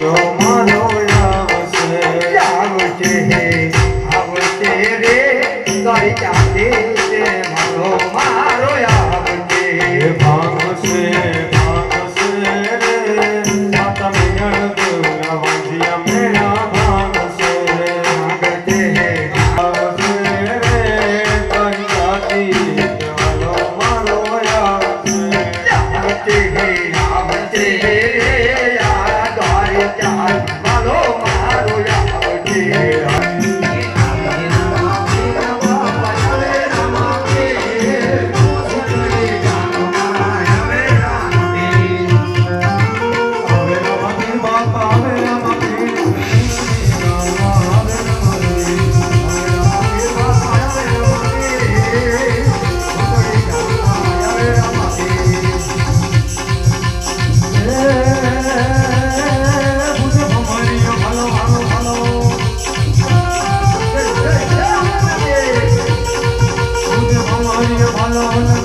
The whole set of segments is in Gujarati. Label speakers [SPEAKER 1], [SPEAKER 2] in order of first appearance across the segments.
[SPEAKER 1] Yo, mano. ભગવાન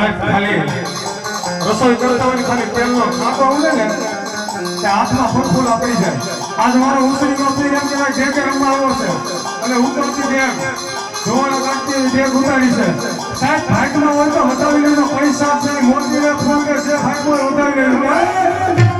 [SPEAKER 1] શાક ખાલી રસોઈ કરતા હોય ખાલી પેલનો ખાતો હોય ને, તે હાથમાં ફૂટફૂલ આપી જાય. આજ મારો ઉસરી નોકરી એમ કહેવાય, જે કે રમવા આવ્યો છે, અને ઉપરથી જે જોવાના કાંટથી ડેગ ઉતારી છે. સાહેબ ફાઇટમાં હોય તો બતાવી લેજો, પૈસા છે, મોટી ફોન કે જે ફાઇટ હોય ઉતારી લેજો.